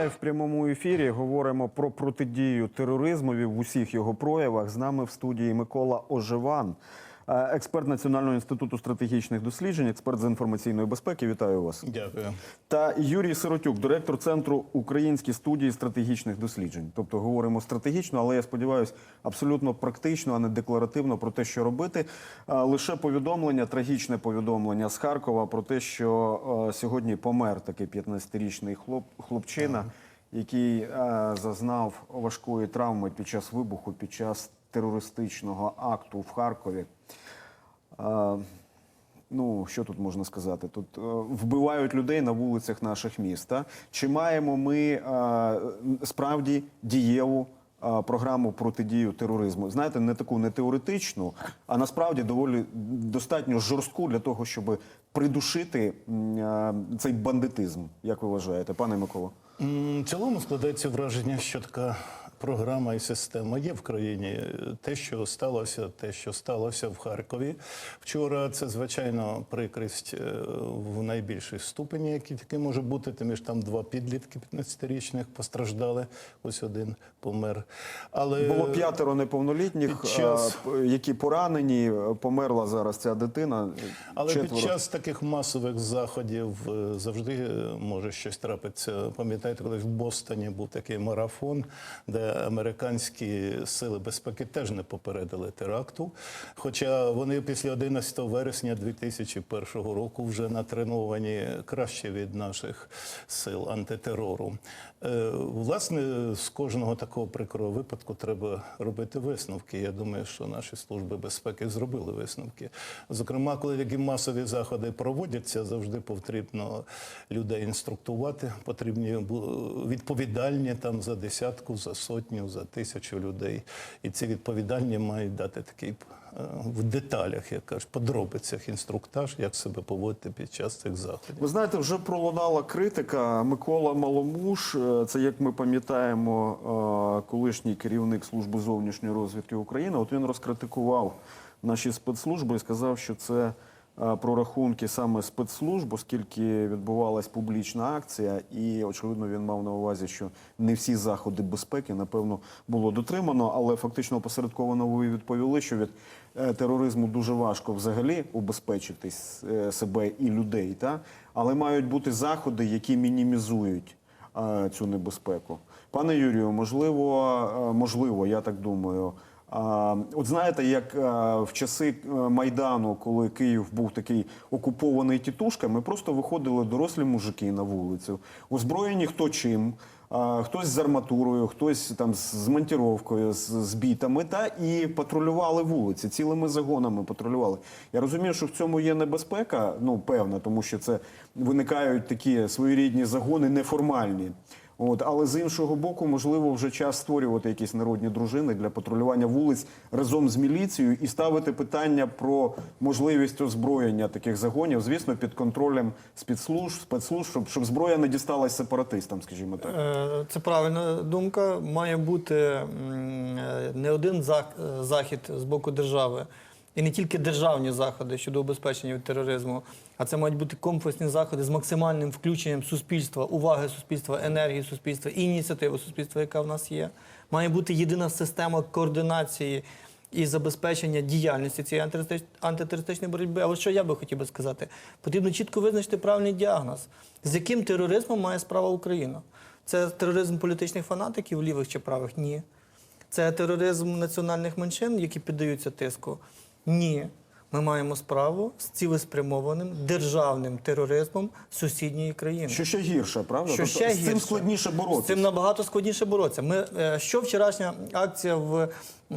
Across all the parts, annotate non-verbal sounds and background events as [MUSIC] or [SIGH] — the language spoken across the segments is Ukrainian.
триває в прямому ефірі. Говоримо про протидію тероризмові в усіх його проявах. З нами в студії Микола Ожеван, е, експерт Національного інституту стратегічних досліджень, експерт з інформаційної безпеки. Вітаю вас. Дякую. Та Юрій Сиротюк, директор центру Українські студії стратегічних досліджень. Тобто говоримо стратегічно, але я сподіваюся, абсолютно практично, а не декларативно про те, що робити. Лише повідомлення, трагічне повідомлення з Харкова про те, що е, сьогодні помер такий 15-річний хлоп, хлопчина, який е, зазнав важкої травми під час вибуху, під час терористичного акту в Харкові. Ну, що тут можна сказати? Тут е, вбивають людей на вулицях наших міст. та? Чи маємо ми е, справді дієву е, програму протидію тероризму? Знаєте, не таку не теоретичну, а насправді доволі достатньо жорстку для того, щоб придушити е, цей бандитизм. Як ви вважаєте, пане Микола? В цілому складається враження, що така програма і система є в країні. Те, що сталося, те, що сталося в Харкові вчора, це звичайно прикрість е, в найбільшій ступені, який тільки може бути. Тим ж там два підлітки 15-річних постраждали. Ось один помер. Але Було п'ятеро неповнолітніх, час- які поранені. Померла зараз ця дитина. Але четверо. під час таких масових заходів е, завжди е, може щось трапитися. Пам'ятаєте, коли в Бостоні був такий марафон, де американські сили безпеки теж не попередили теракту. Хоча вони після 11 вересня 2001 року вже натреновані краще від наших сил антитерору. Е, Власне, з кожного такого прикрого випадку треба робити висновки. Я думаю, що наші служби безпеки зробили висновки. Зокрема, коли такі масові заходи проводяться, завжди потрібно людей інструктувати. Потрібні відповідальні там за десятку, за сотню, за тисячу людей. І ці відповідальні мають дати такий е, в деталях, як кажуть, подробицях інструктаж, як себе поводити під час цих заходів. Ви знаєте, вже пролунала критика. Микола Маломуш, е, це як ми пам'ятаємо, е, колишній керівник служби зовнішньої розвідки України. От він розкритикував наші спецслужби і сказав, що це прорахунки саме спецслужб, оскільки відбувалась публічна акція, і очевидно він мав на увазі, що не всі заходи безпеки напевно було дотримано, але фактично опосередковано ви відповіли, що від е, тероризму дуже важко взагалі убезпечитись е, себе і людей, та але мають бути заходи, які мінімізують е, цю небезпеку. Пане Юрію, можливо, е, можливо, я так думаю. От знаєте, як е, в часи е, Майдану, коли Київ був такий окупований тітушками, просто виходили дорослі мужики на вулицю, озброєні хто чим, хтось з арматурою, хтось там з монтіровкою, з, з бітами, та і патрулювали вулиці, цілими загонами патрулювали. Я розумію, що в цьому є небезпека, ну певна, тому що це виникають такі своєрідні загони неформальні. От, але з іншого боку, можливо, вже час створювати якісь народні дружини для патрулювання вулиць разом з міліцією і ставити питання про можливість озброєння таких загонів, звісно, під контролем спецслужб, спецслужб, щоб, щоб зброя не дісталась сепаратистам, скажімо так. Е, Це правильна думка. Має бути е, не один е, захід з боку держави, і не тільки державні заходи щодо убезпечення від тероризму, а це мають бути комплексні заходи з максимальним включенням суспільства, уваги суспільства, енергії суспільства ініціативи суспільства, яка в нас є. Має бути єдина система координації і забезпечення діяльності цієї антитерористич- антитерористичної боротьби. Але що я би хотів би сказати? Потрібно чітко визначити правильний діагноз, з яким тероризмом має справа Україна. Це тероризм політичних фанатиків, лівих чи правих? Ні. Це тероризм національних меншин, які піддаються тиску? Ні. Ми маємо справу з цілеспрямованим державним тероризмом сусідньої країни. Що ще гірше, правда? Що Тобто ще з цим гірше. складніше З цим набагато складніше боротися. Ми, е, що вчорашня акція в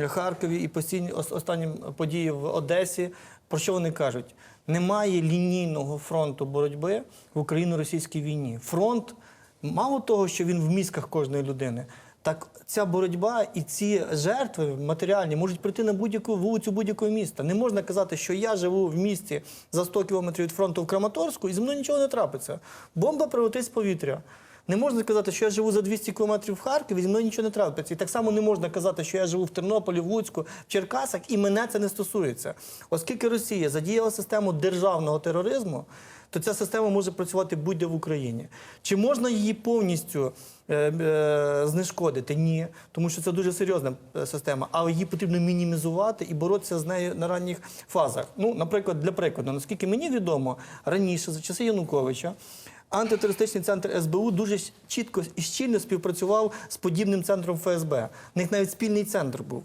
Харкові і постійні останні події в Одесі, про що вони кажуть? Немає лінійного фронту боротьби в Україно-російській війні. Фронт, мало того, що він в мізках кожної людини. Так ця боротьба і ці жертви матеріальні можуть прийти на будь-яку вулицю будь-якого міста. Не можна казати, що я живу в місті за 100 кілометрів від фронту в Краматорську і зі мною нічого не трапиться. Бомба прилетить з повітря. Не можна сказати, що я живу за 200 кілометрів в Харкові, зі мною нічого не трапиться. І так само не можна казати, що я живу в Тернополі, в Луцьку, в Черкасах, і мене це не стосується. Оскільки Росія задіяла систему державного тероризму, то ця система може працювати будь-де в Україні. Чи можна її повністю е, е, знешкодити? Ні, тому що це дуже серйозна е, система, але її потрібно мінімізувати і боротися з нею на ранніх фазах. Ну, наприклад, для прикладу, наскільки мені відомо, раніше, за часи Януковича, антитерористичний центр СБУ дуже чітко і щільно співпрацював з подібним центром ФСБ. У них навіть спільний центр був.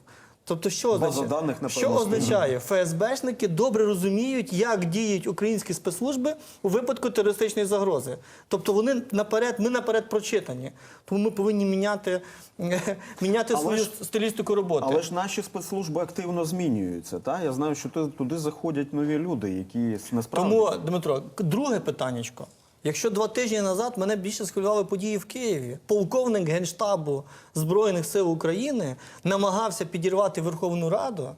Тобто, що означає? даних, що означає? ФСБшники добре розуміють, як діють українські спецслужби у випадку терористичної загрози. Тобто вони наперед, ми наперед прочитані. Тому ми повинні міняти, [LAUGHS] міняти Але свою ж- стилістику роботи. Але ж наші спецслужби активно змінюються. Та? Я знаю, що ту- туди заходять нові люди, які насправді. Тому, Дмитро, друге питаннячко. Якщо два тижні назад мене більше схвилювали події в Києві, полковник Генштабу Збройних сил України намагався підірвати Верховну Раду,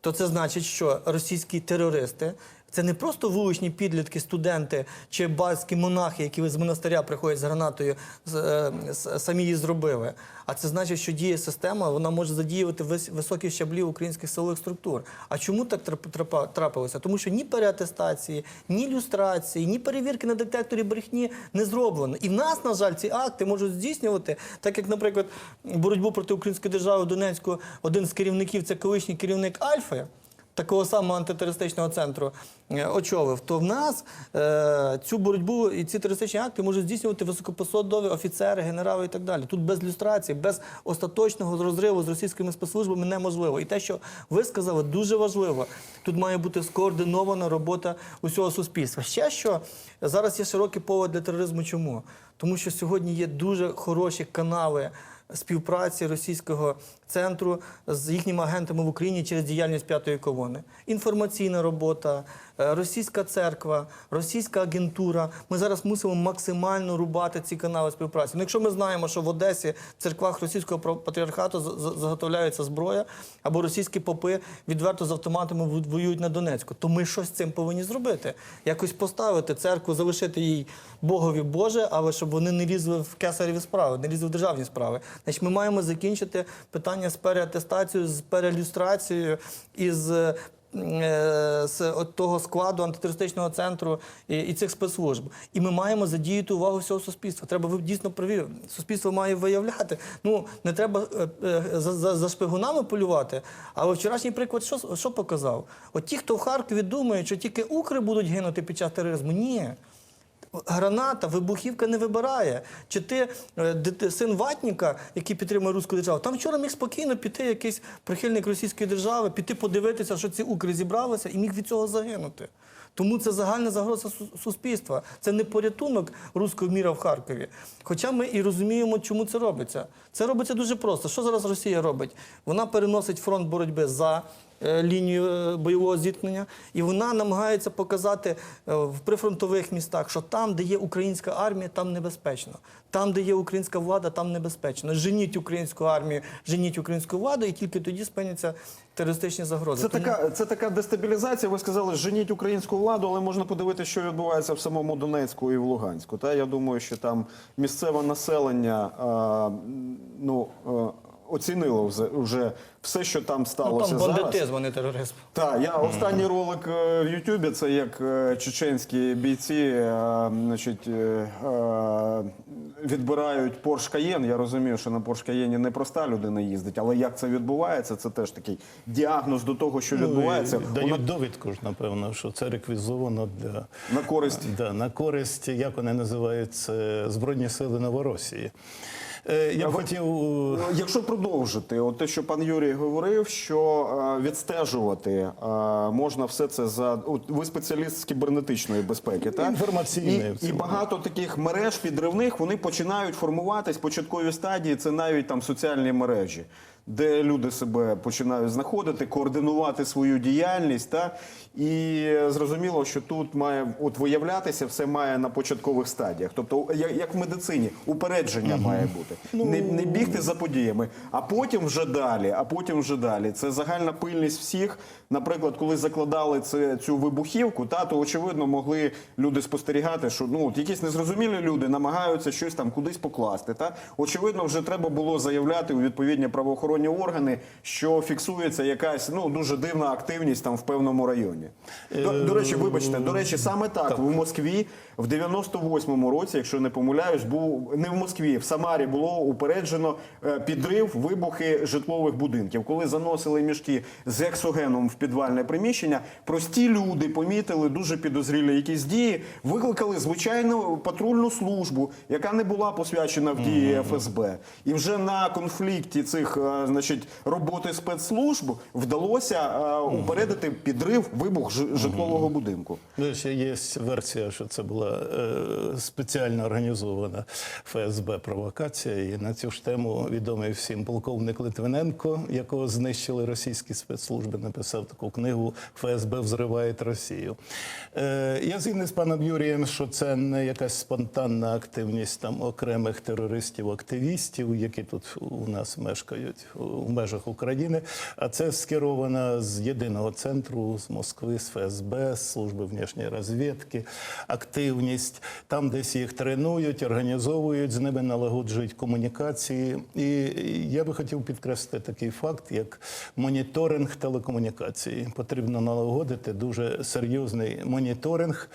то це значить, що російські терористи це не просто вуличні підлітки, студенти чи бальські монахи, які з монастиря приходять з гранатою, е, самі її зробили. А це значить, що діє система, вона може задіювати вис- високі щаблі українських силових структур. А чому так трап- трапилося? Тому що ні переатестації, ні люстрації, ні перевірки на детекторі брехні не зроблено. І в нас, на жаль, ці акти можуть здійснювати, так як, наприклад, боротьбу проти української держави в Донецьку, один з керівників це колишній керівник Альфи такого самого антитерористичного центру е, очолив, то в нас е, цю боротьбу і ці терористичні акти можуть здійснювати високопосадові офіцери, генерали і так далі. Тут без люстрації, без остаточного розриву з російськими спецслужбами неможливо. І те, що ви сказали, дуже важливо. Тут має бути скоординована робота усього суспільства. Ще що зараз є широкий повод для тероризму. Чому? Тому що сьогодні є дуже хороші канали співпраці російського центру з їхніми агентами в Україні через діяльність п'ятої колони. Інформаційна робота, е, російська церква, російська агентура. Ми зараз мусимо максимально рубати ці канали співпраці. Ну, якщо ми знаємо, що в Одесі в церквах російського патріархату заготовляється зброя, або російські попи відверто з автоматами воюють на Донецьку, то ми щось з цим повинні зробити. Якось поставити церкву, залишити їй Богові Боже, але щоб вони не лізли в кесареві справи, не лізли в державні справи. Значить, ми маємо закінчити питання з переатестацією, з перелюстрацією і з. е, З того складу антитерористичного центру і, і цих спецслужб, і ми маємо задіяти увагу всього суспільства. Треба ви дійсно провірити. Суспільство має виявляти. Ну не треба е, е, за, за, за шпигунами полювати. Але вчорашній приклад що, що показав? От ті, хто в Харкові думають, що тільки укри будуть гинути під час тероризму, ні. Граната, вибухівка не вибирає. Чи ти е, син ватніка, який підтримує руську державу, там вчора міг спокійно піти якийсь прихильник російської держави, піти подивитися, що ці укри зібралися, і міг від цього загинути. Тому це загальна загроза суспільства. Це не порятунок руського міра в Харкові. Хоча ми і розуміємо, чому це робиться. Це робиться дуже просто. Що зараз Росія робить? Вона переносить фронт боротьби за лінію е, бойового зіткнення, і вона намагається показати е, в прифронтових містах, що там, де є українська армія, там небезпечно. Там, де є українська влада, там небезпечно. Женіть українську армію, женіть українську владу, і тільки тоді спиняться терористичні загрози. Це Тому- така, це така дестабілізація. Ви сказали, женіть українську владу, але можна подивитися, що відбувається в самому Донецьку і в Луганську. Та я думаю, що там місцеве населення а, ну, а, оцінило вже, вже все, що там ну, там бандитизм, а не тероризм. Так, я останній ролик е, в Ютубі, це як е, чеченські бійці е, значить, відбирають Porsche Cayenne. Я розумію, що на Porsche Cayenne не проста людина їздить, але як це відбувається, це теж такий діагноз до того, що відбувається. Ну, дають Вона довідку ж, напевно, що це реквізовано для на користь. Да, на користь, як вони називаються, Збройні сили Новоросії. Е, Я б хотів. е, Ну, Якщо продовжити, от те, що пан Юрій говорив, що е, відстежувати е, можна все це за от ви спеціаліст з кібернетичної безпеки, так Інформаційної, і, і багато таких мереж підривних вони починають формуватись початкові стадії. Це навіть там соціальні мережі. Де люди себе починають знаходити, координувати свою діяльність. Та? І зрозуміло, що тут має от виявлятися, все має на початкових стадіях. Тобто, як, в медицині, упередження має бути. Не, не бігти за подіями, а потім вже далі. А потім вже далі. Це загальна пильність всіх. Наприклад, коли закладали це, цю вибухівку, та, то очевидно могли люди спостерігати, що ну от якісь незрозумілі люди намагаються щось там кудись покласти. Та очевидно, вже треба було заявляти у відповідні правоохоронні органи, що фіксується якась ну дуже дивна активність там в певному районі. До, до речі, вибачте, до речі, саме так, в Москві в 98-му році, якщо не помиляюсь, був не в Москві, в Самарі було упереджено е, підрив, вибухи житлових будинків. Коли заносили мішки з ексогеном в підвальне приміщення, прості люди помітили дуже підозрілі якісь дії, викликали звичайну патрульну службу, яка не була посвячена в дії ФСБ. І вже на конфлікті цих е, значить роботи спецслужб вдалося е, упередити підрив, вибух жи- житлового будинку. Ну, ще є версія, що це була е, спеціально організована ФСБ провокація. І на цю ж тему відомий всім полковник Литвиненко, якого знищили російські спецслужби, написав таку книгу ФСБ взриває Росію. Е, я згідний з паном Юрієм, що це не якась спонтанна активність там окремих терористів-активістів, які тут у нас мешкають у межах України, а це скеровано з єдиного центру з Москви, з ФСБ, з служби внішньої розвідки, активність. Там десь їх тренують, організовують, з ними налагоджують комунікації. І я би хотів підкреслити такий факт, як моніторинг телекомунікацій. Потрібно налагодити дуже серйозний моніторинг.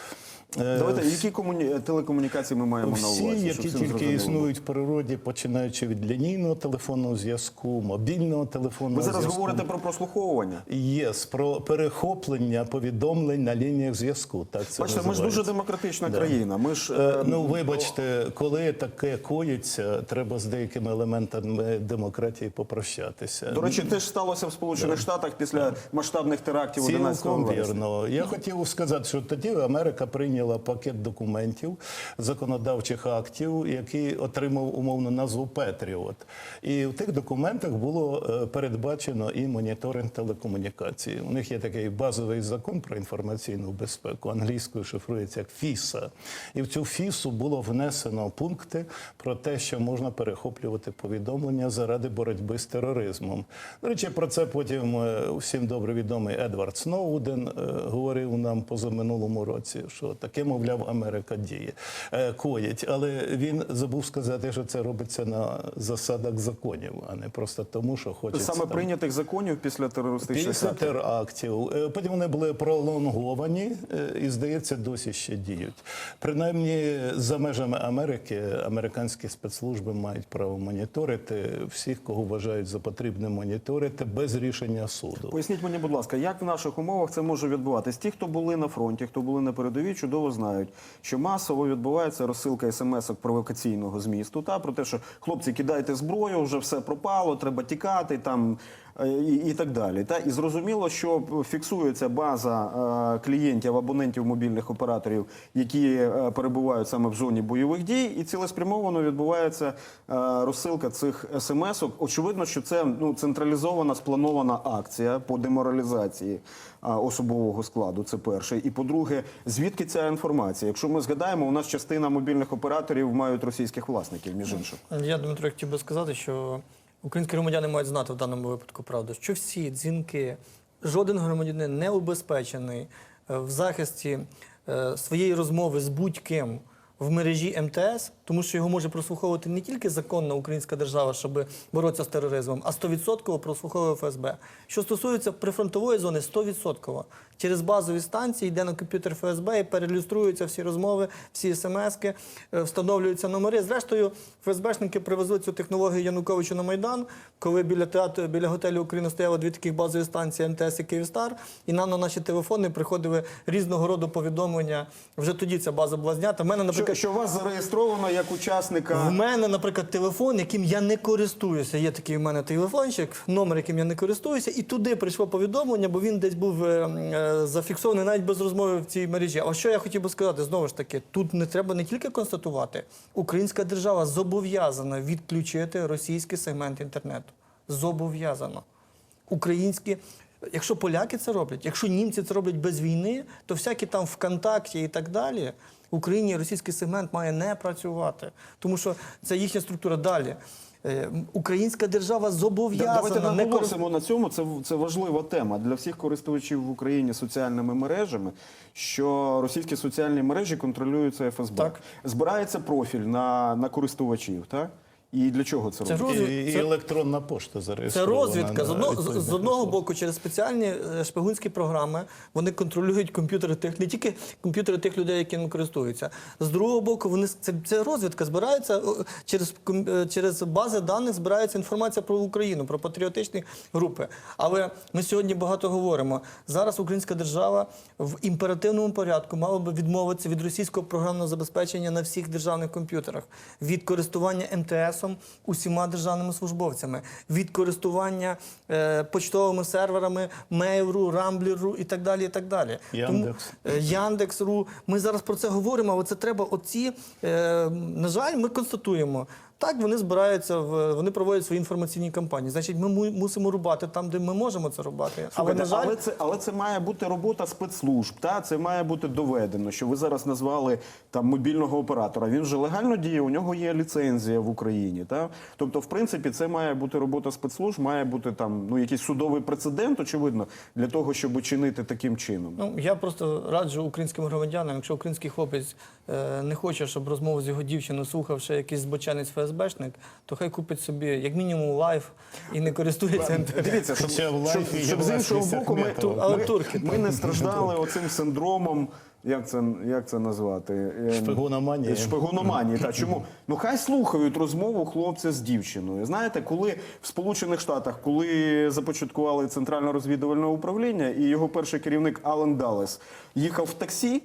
Е, Давайте які комуні... телекомунікації ми маємо на увазі? щоб які тільки зрозуміло існують в природі, починаючи від лінійного телефонного зв'язку, мобільного телефонного Ви зараз зв'язку. говорите про прослуховування. Єс, про перехоплення повідомлень на лініях зв'язку. Так це Бачите, ми ж дуже демократична країна. Ми ж Е, е, Ну, вибачте, коли таке коїться, треба з деякими елементами демократії попрощатися. до речі, теж сталося в Сполучених Штатах після масштабних терактів 11 Цілком вересня. вірно. Я хотів сказати, що тоді Америка прийняла пакет документів, законодавчих актів, який отримав умовну назву Петріот. І в тих документах було е, передбачено і моніторинг телекомунікацій. У них є такий базовий закон про інформаційну безпеку, англійською шифрується як ФІСа. І в цю ФІСу було внесено пункти про те, що можна перехоплювати повідомлення заради боротьби з тероризмом. До речі, про це потім е, всім добре відомий Едвард Сноуден е, говорив нам позаминулому році, що таке, мовляв, Америка діє, е, коїть. Але він забув сказати, що це робиться на засадах законів, а не просто тому, що хочеться. Саме там, прийнятих законів після терористичних Після актів. терактів. Е, Потім вони були пролонговані е, і, здається, досі ще діють. Принаймні, за межами Америки американські спецслужби мають право моніторити всіх, кого вважають за потрібне моніторити без рішення суду. Поясніть мені, будь ласка, як в наших умовах це може відбуватись? Ті, хто були на фронті, хто були на передовій, чудово знають, що масово відбувається розсилка смс-ок провокаційного змісту, та про те, що хлопці кидайте зброю, вже все пропало, треба тікати там. Е, І, і так далі, та і зрозуміло, що фіксується база е, клієнтів, абонентів мобільних операторів, які е, перебувають саме в зоні бойових дій, і цілеспрямовано відбувається розсилка цих смс-ок. Очевидно, що це ну централізована спланована акція по деморалізації особового складу. Це перше. І по-друге, звідки ця інформація? Якщо ми згадаємо, у нас частина мобільних операторів мають російських власників, між іншим. Я, Дмитро, хотів би сказати, що українські громадяни мають знати в даному випадку правду, що всі дзвінки, жоден громадянин не убезпечений е, в захисті е, своєї розмови з будь-ким в мережі МТС, тому що його може прослуховувати не тільки законна українська держава, щоб боротися з тероризмом, а 100% прослуховує ФСБ. Що стосується прифронтової зони, 100%. Через базові станції йде на комп'ютер ФСБ і переілюструються всі розмови, всі смски, е, встановлюються номери. Зрештою, ФСБшники привезли цю технологію Януковичу на Майдан, коли біля театру, біля готелю Україна стояло дві таких базові станції МТС і Київстар, і нам на наші телефони приходили різного роду повідомлення. Вже тоді ця база була знята. В мене, Що, наприклад, що вас зареєстровано як учасника в мене, наприклад, телефон, яким я не користуюся. Є такий в мене телефончик, номер, яким я не користуюся, і туди прийшло повідомлення, бо він десь був е, е, зафіксований навіть без розмови в цій мережі. А що я хотів би сказати, знову ж таки, тут не треба не тільки констатувати, українська держава зобов'язана відключити російський сегмент інтернету. зобов'язано. Українські, якщо поляки це роблять, якщо німці це роблять без війни, то всякі там ВКонтакті і так далі. В Україні російський сегмент має не працювати, тому що це їхня структура далі. Е, Українська держава зобов'язана користуватися. наголосимо на цьому. Це, це важлива тема для всіх користувачів в Україні соціальними мережами, що російські соціальні мережі контролюються ФСБ. Так. Збирається профіль на, на користувачів, так? І для чого це, Це робиться? розвід- І, і це- електронна пошта Це розвідка. З, на одно, з, з одного боку, через спеціальні е, шпигунські програми вони контролюють комп'ютери тих, не тільки комп'ютери тих людей, які ним користуються. З другого боку, вони це, це розвідка збирається через ком- е, через бази даних збирається інформація про Україну, про патріотичні групи. Але ми сьогодні багато говоримо. Зараз українська держава в імперативному порядку мала би відмовитися від російського програмного забезпечення на всіх державних комп'ютерах, від користування МТСом усіма державними службовцями, від користування е, почтовими серверами Mail.ru, Rambler.ru і так далі. І так далі. Яндекс. Тому, е, Яндекс.ру. Ми зараз про це говоримо, але це треба оці. Е, на жаль, ми констатуємо. Так, вони збираються в вони проводять свої інформаційні кампанії. Значить, ми мусимо рубати там, де ми можемо це рубати. Але на жаль, але це але це має бути робота спецслужб. Та це має бути доведено. Що ви зараз назвали там мобільного оператора? Він вже легально діє. У нього є ліцензія в Україні. Та тобто, в принципі, це має бути робота спецслужб, має бути там ну якийсь судовий прецедент, очевидно, для того, щоб чинити таким чином. Ну я просто раджу українським громадянам, якщо український хлопець е, не хоче, щоб розмову з його дівчиною слухав ще якийсь збоченець ФСБшник, то хай купить собі як мінімум лайф і не користується інтернетом. Дивіться, щоб, Хоча в щоб, лайфі є щоб з іншого боку, ми, Ахметова. ми, Але турки ми не страждали оцим синдромом. Як це, як це назвати? Ем, Шпигономанія. Шпигономанії. Та чому? Ну хай слухають розмову хлопця з дівчиною. Знаєте, коли в Сполучених Штатах, коли започаткували центральне розвідувальне управління, і його перший керівник Ален Даллес їхав в таксі.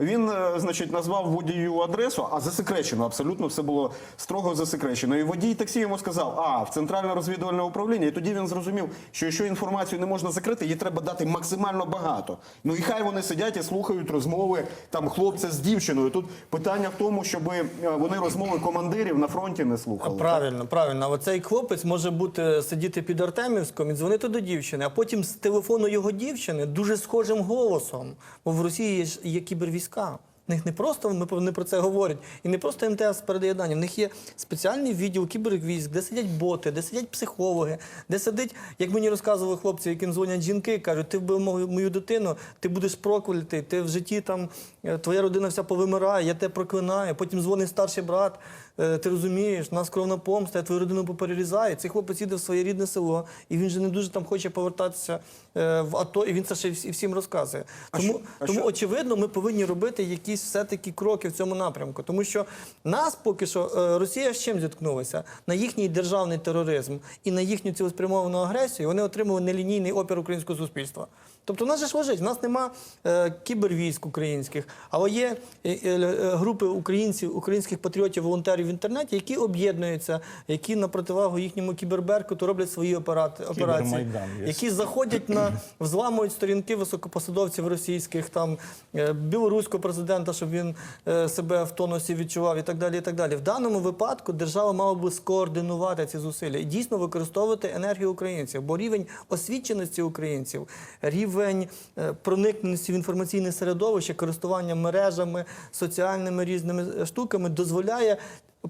Він, е, значить, назвав водію адресу, а засекречено, абсолютно все було строго засекречено. І водій таксі йому сказав, а в центральне розвідувальне управління. І тоді він зрозумів, що якщо інформацію не можна закрити, її треба дати максимально багато. Ну і хай вони сидять і слухають розмови там хлопця з дівчиною. Тут питання в тому, щоб е, вони розмови командирів на фронті не слухали. Правильно, правильно. Оцей хлопець може бути сидіти під Артемівськом і дзвонити до дівчини, а потім з телефону його дівчини дуже схожим голосом. Бо в Росії є кібервійська. В них не просто ми про це говорять, і не просто МТС передає дані. В них є спеціальний відділ кібервійськ, де сидять боти, де сидять психологи, де сидить, як мені розказували хлопці, яким дзвонять жінки, кажуть, ти вбив мою, мою дитину, ти будеш проклятий, ти в житті там е, твоя родина вся повимирає, я тебе проклинаю. Потім дзвонить старший брат. Е, Ти розумієш, у нас кровна помста, я твою родину поперерізаю. Цей хлопець їде в своє рідне село, і він же не дуже там хоче повертатися е, в АТО, і він це ще всі- всім розказує. А Тому, що- а тому що- очевидно, ми повинні робити якісь все-таки кроки в цьому напрямку. Тому що нас поки що е, Росія з чим зіткнулася? На їхній державний тероризм і на їхню цілеспрямовану агресію вони отримали нелінійний опір українського суспільства. Тобто, в нас же ж лежить, в нас нема е, кібервійськ українських, але є е, е, е, групи українців, українських патріотів, волонтерів в інтернеті, які об'єднуються, які на противагу їхньому кіберберкуту роблять свої операти, операції, які заходять на взламують сторінки високопосадовців російських, там е, білоруського президента, щоб він е, себе в тонусі відчував і так далі. І так далі. В даному випадку держава мала би скоординувати ці зусилля і дійсно використовувати енергію українців, бо рівень освіченості українців, рівень е, проникненості в інформаційне середовище, користування мережами, соціальними різними е, штуками дозволяє.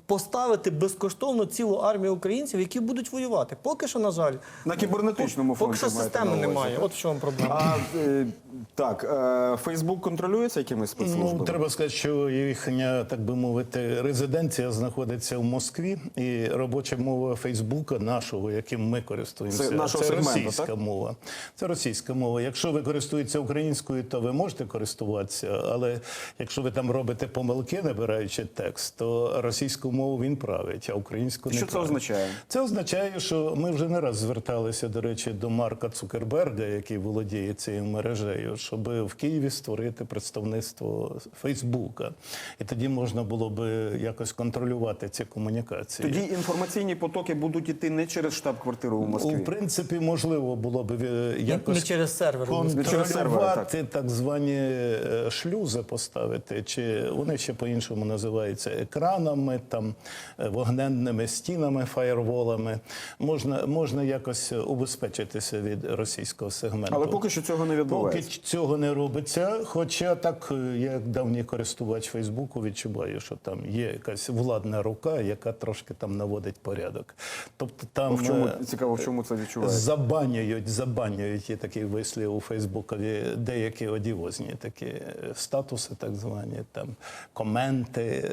Поставити безкоштовно цілу армію українців, які будуть воювати. Поки що, на жаль, На кібернетичному фронті Поки що системи немає. От в чому проблема. А е, так, е, Фейсбук контролюється якимись спецслужбами? Ну, треба сказати, що їхня, так би мовити, резиденція знаходиться в Москві, і робоча мова Фейсбука, нашого, яким ми користуємося, Це нашого сегменту, російська так? мова. Це російська мова. Якщо ви користуєтеся українською, то ви можете користуватися, але якщо ви там робите помилки, набираючи текст, то російську мову він править, а українську не Що це означає? Це означає, що ми вже не раз зверталися, до речі, до Марка Цукерберга, який володіє цією мережею, щоб в Києві створити представництво Фейсбука. І тоді можна було би якось контролювати ці комунікації. Тоді інформаційні потоки будуть іти не через штаб-квартиру у Москві. У принципі, можливо було б е, якось не через сервер. Контролювати так звані е, шлюзи поставити, чи вони ще по-іншому називаються екранами. Там е, вогненними стінами, фаєрволами. Можна, можна якось убезпечитися від російського сегменту. Але поки що цього не відбувається. Поки цього не робиться. Хоча так, е, як давній користувач Фейсбуку відчуваю, що там є якась владна рука, яка трошки там наводить порядок. Тобто там В чому е, цікаво, в чому це відчувається? забанюють, забанюють є такий вислів у Фейсбукові, деякі одіозні такі статуси, так звані, там коменти.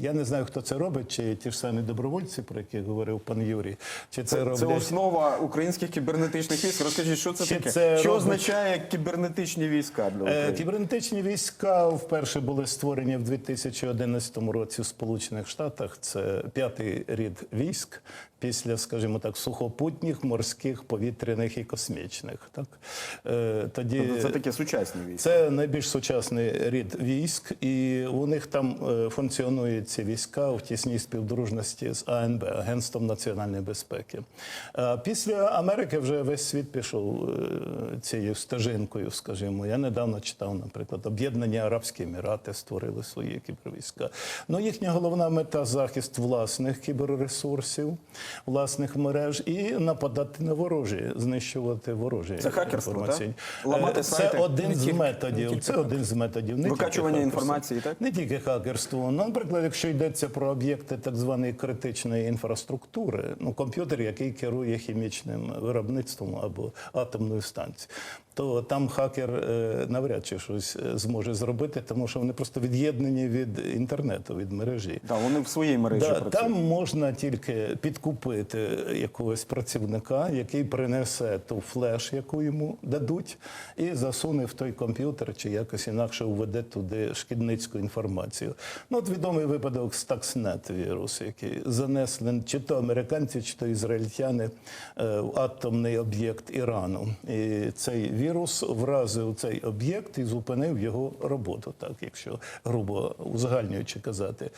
Я не знаю, хто це робить, чи ті ж самі добровольці, про які говорив пан Юрій, чи це, Це, роблять. це основа українських кібернетичних військ. Розкажіть, що це Чи таке? це що робить- означає кібернетичні війська для Е, України? Кібернетичні війська вперше були створені в 2011 році в Сполучених Штатах. Це п'ятий рід військ після, скажімо так, сухопутніх, морських, повітряних і космічних. Так Е, тоді Тобто це такі сучасні війська. це найбільш сучасний рід військ, і у них там е, функціонують ці війська в тісній співдружності з АНБ, Агентством національної безпеки. Після Америки вже весь світ пішов е, цією стежинкою, скажімо. Я недавно читав, наприклад, Об'єднані Арабські Емірати створили свої кібервійська. Ну, їхня головна мета захист власних кіберресурсів, власних мереж і нападати на ворожі, знищувати ворожі Це хакерство, інформаційні. так? Ламати Е, Це один з методів. Це один з методів. Не Викачування інформації, так? Не тільки хакерство. Наприклад, якщо йдеться про об'єкти так званої критичної інфраструктури, ну комп'ютер, який керує хімічним виробництвом або атомною станцією, то там хакер е, навряд чи щось е, зможе зробити, тому що вони просто від'єднані від інтернету, від мережі. Так, вони в своїй мережі Да, працюють. там можна тільки підкупити якогось працівника, який принесе ту флеш, яку йому дадуть, і засуне в той комп'ютер чи якось інакше введе туди шкідницьку інформацію. Ну, от відомий випадок Stuxnet вірус, який занесли чи то американці, чи то ізраїльтяни е, в атомний об'єкт Ірану. І цей вірус вразив цей об'єкт і зупинив його роботу, так якщо грубо узагальнюючи казати.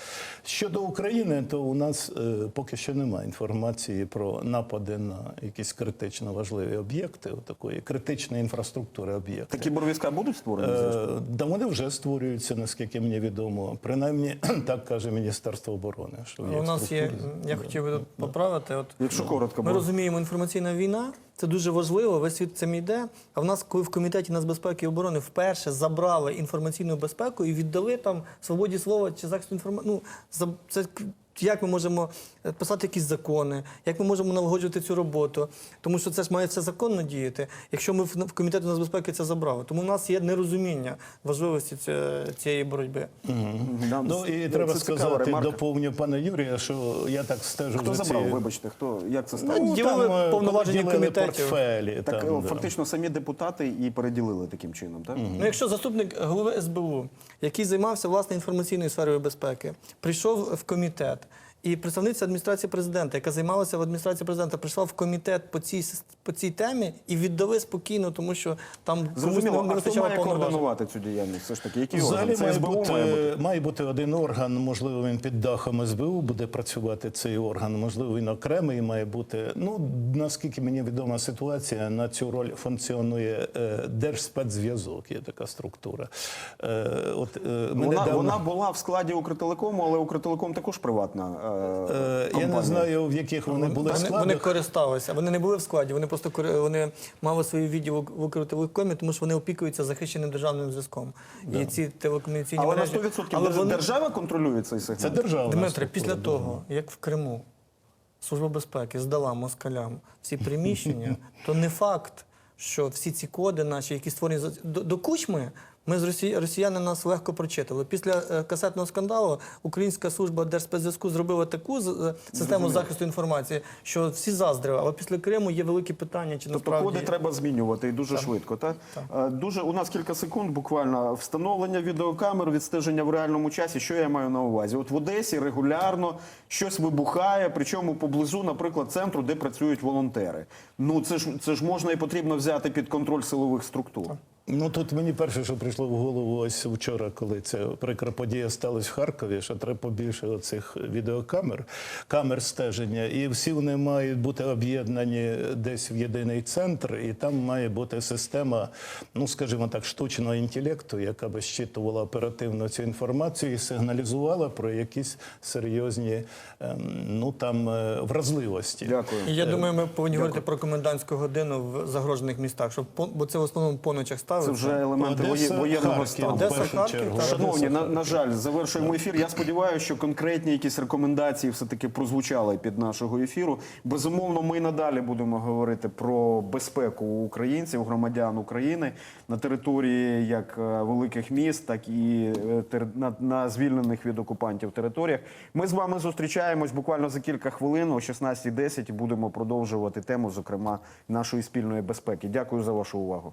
Щодо України, то у нас е, поки що немає інформації про напади на якісь критично важливі об'єкти, такої критичної інфраструктури об'єкти. Такі кібервійська будуть створені? Е, Да вони вже створюються, наскільки мені відомо. Принаймні, [CLEARS THROAT] так каже Міністерство оборони. Що У нас є, я хотів би тут поправити. От Якщо коротко, Ми бо- розуміємо, інформаційна війна це дуже важливо. Весь світ цим йде. А в нас, коли в комітеті нацбезпеки і оборони вперше забрали інформаційну безпеку і віддали там свободі слова чи захисту інформації. Ну за це к- як ми можемо е, писати якісь закони, як ми можемо налагоджувати цю роботу, тому що це ж має все законно діяти. Якщо ми в, комітеті нацбезпеки це забрали, тому в нас є нерозуміння важливості цієї боротьби. Да, Ну і це треба сказати, ремарка. доповню пана Юрія, що я так стежу Хто за забрав, цією- вибачте, хто як це Ну, ділили е, повноваження комітетів. портфелі. Так там, е, да. фактично самі депутати і переділили таким чином, так? Ну, якщо заступник голови СБУ, який займався власне інформаційною сферою безпеки, прийшов в комітет. І представниця адміністрації президента, яка займалася в адміністрації президента, прийшла в комітет по цій по цій темі і віддали спокійно, тому що там Зрозуміло, не, а хто вистачало має координувати цю діяльність? Все ж таки, які Взагалі органи? Це має СБУ бути, має бути? має бути один орган, можливо, він під дахом СБУ буде працювати цей орган, можливо, він окремий має бути. Ну, наскільки мені відома ситуація, на цю роль функціонує е, Держспецзв'язок, є така структура. Е, от, е, Вона, недавно- вона була в складі Укртелекому, але Укртелеком також приватна е, Е, Я не знаю, в яких вони були Вони, складах. вони користалися, вони не були в складі, вони просто кори- вони мали свої відділ в Укртелекомі, тому що вони опікуються захищеним державним зв'язком. І ці телекомунікаційні Але на 100% Але вони- держава контролює цей сигнал? Це державна Дмитре, після да. того, як в Криму Служба безпеки здала москалям всі приміщення, [LAUGHS] то не факт, що всі ці коди наші, які створені до, до кучми, ми з росі... росіяни нас легко прочитали. Після е, касетного скандалу Українська служба Держспецзв'язку зробила таку з- е, систему захисту інформації, що всі заздрили. Але після Криму є великі питання, чи Тобто насправді коди треба змінювати і дуже швидко, так? Е, Дуже у нас кілька секунд, буквально встановлення відеокамер, відстеження в реальному часі. Що я маю на увазі? От в Одесі регулярно щось вибухає, причому поблизу, наприклад, центру, де працюють волонтери. Ну це ж це ж можна і потрібно взяти під контроль силових структур. Ну тут мені перше, що прийшло в голову, ось вчора, коли ця прикра подія сталася в Харкові, що треба побільше оцих відеокамер, камер стеження, і всі вони мають бути об'єднані десь в єдиний центр, і там має бути система, ну скажімо так, штучного інтелекту, яка би щитувала оперативно цю інформацію і сигналізувала про якісь серйозні ем, ну там е, вразливості. Дякую. Я думаю, ми повинні говорити про комендантську годину в загрожених містах, щоб бо це в основному по ночах Це вже елементи Одеса, воєнного Харків, стану. Одеса, Харків. Шановні, Одеса, на, на жаль, завершуємо ефір. Я сподіваюся, що конкретні якісь рекомендації все-таки прозвучали під нашого ефіру. Безумовно, ми і надалі будемо говорити про безпеку українців, громадян України на території як е, великих міст, так і е, на, на звільнених від окупантів територіях. Ми з вами зустрічаємось буквально за кілька хвилин о 16.10 і будемо продовжувати тему, зокрема нашої спільної безпеки. Дякую за вашу увагу.